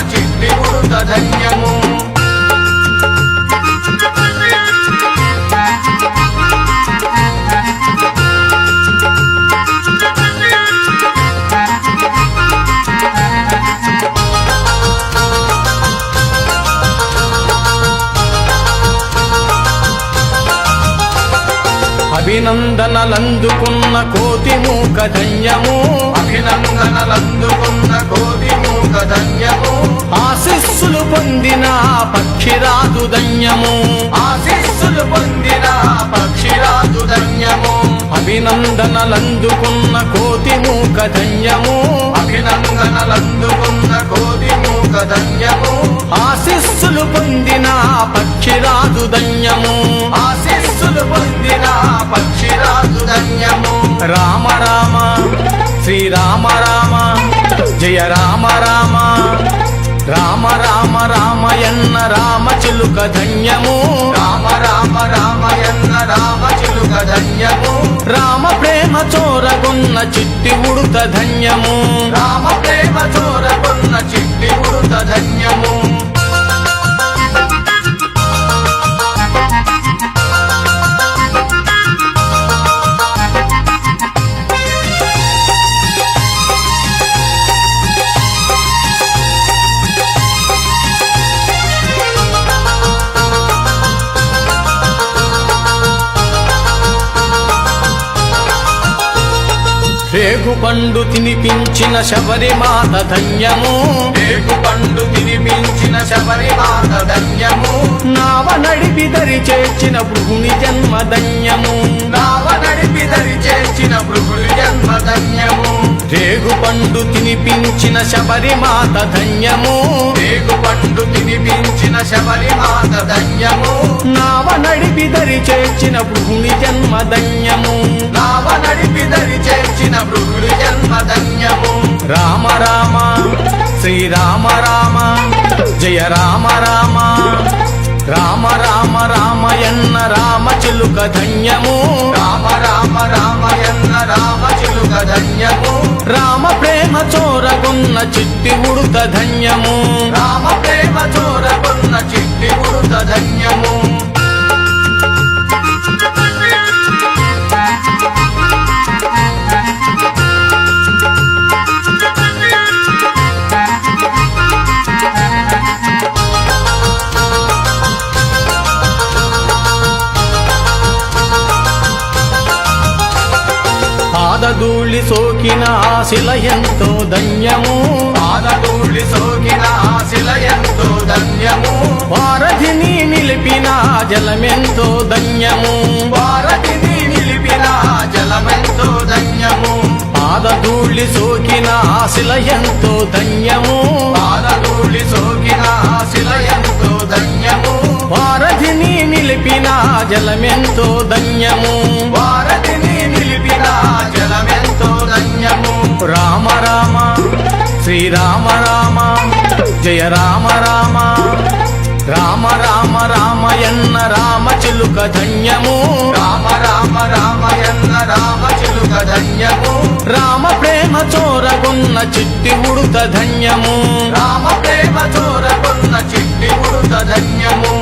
చిట్టి ఉడుత ధన్యము. అభినందనలందుకున్న కోతి మూక ధన్యము. అభినందనలందుకున్న మూక ధన్యము ఆశిస్సులు పొందిన పక్షిరాజు ధన్యము. ఆశీస్సులు పొందిన పక్షిరాజు ధన్యము. అభినందనలందుకున్న కోతి మూక ధన్యము. అభినందనలందుకున్న కోటి మూక ధన్యము. ఆశిస్సులు పొందిన పక్షిరాజు ధన్యము. ఆశీస్సులు పొందిన పక్షిరాజు ధన్యము. రామ రామ శ్రీరామ రామ. జయ రామ రామ. రామ రామ రామయన్న రామ చిలుక ధన్యము. రామ రామ రామయన్న రామ చిలుక ధన్యము. రామ ప్రేమ చోరగున్న చిట్టి ఉడుత ధన్యము. రామ ప్రేమ చోరగున్న చిట్టి ఉడుత ధన్యము. రేగు పండు తినిపించిన శబరిమాత ధన్యము. రేగు పండు తినిపించిన శబరిమాత ధన్యము. నావ నడిపి దరి చేర్చిన భృగుని జన్మ ధన్యము. నావ నడిపి పండు తినిపించిన శబరిమాత ధన్యము. రేగు పండు తినిపించిన శబరిమాత ధన్యము. నావ నడిపి దరి చేర్చిన భృగుని జన్మ ధన్యము. నావ నడిపి దరి చేర్చిన భృగుడి జన్మ ధన్యము. రామ రామ శ్రీరామ రామ జయ రామ రామ. రామ రామ రామయన్న రామ చిలుక ధన్యము. రామ రామ రామయన్న రామ చిలుక ధన్యము. ప్రేమ చోరగొన్న చిట్టి ఉడుత ధన్యము. రామ పాదధూళి సోకిన ఆశిల ఎంతో ధన్యము. పాదధూళి సోకిన ఆశిల ఎంతో ధన్యము. వారధిని నిలిపిన జలమెంతో ధన్యము. భారతిని నిలిపిన జలమెంతో ధన్యము. పాదధూళి సోకిన ఆశిల ఎంతో ధన్యము. పాదధూళి సోకిన ఆశిల ఎంతో ధన్యము. వారధిని నిలిపిన జలమెంతో ధన్యము. భారతిని రామ రామ శ్రీరామ రామ జయ రామ రామ రామ రామ రామయన్న రామ చిలుక ధన్యము. రామ రామ రామయన్న రామ చిలుక ధన్యము. రామ ప్రేమ చోరగున్న చిట్టి ఉడుత ధన్యము. రామ ప్రేమ చోరగున్న చిట్టి ఉడుత ధన్యము.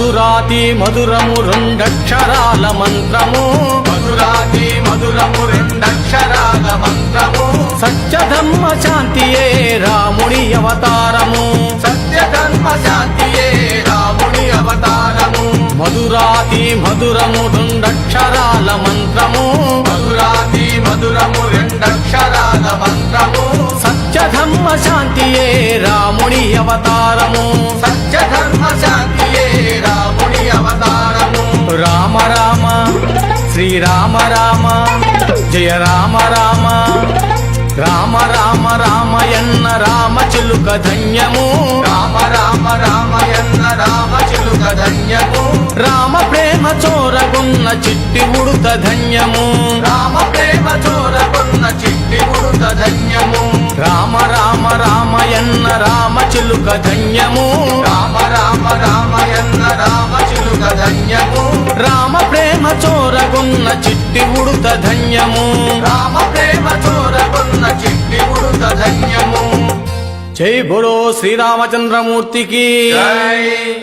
మధురాతి మధురము రెండక్షరాల మంత్రము. మధురాతి మధురము రెండక్షరాల మంత్రము. సత్యధర్మ శాంతియే రాముడి అవతారము. సత్య ధర్మ శాంతియే రాముని అవతారము. మధురా మధురాతి మధురము రెండక్షరాల మంత్రము. మధురాతి మధురము రెండక్షరాల మంత్రము. సత్యధర్మ శాంతియే రాముడి అవతారము. సత్యధర్మ శ్రీరామ రామ జయ రామ రామ రామ రామ రామయన్న రామ చిలుక ధన్యము. రామ రామ రామయన్న రామ చిలుక ధన్యము. రామ ప్రేమ చోరగున్న చిట్టి ఉడుత ధన్యము. రామ ప్రేమ చోరగున్న చిట్టి ఉడుత ధన్యము. రామ రామ రామయన్న రామ చిలుక ధన్యము. రామ రామ రామయన్న రామ ధన్యము. రామ ప్రేమ చోరగున్న చిట్టి ఉడుత ధన్యము. రామ ప్రేమ చోరకున్న చిట్టి ఉడుత ధన్యము. జై బోలో శ్రీరామచంద్రమూర్తికి. జై.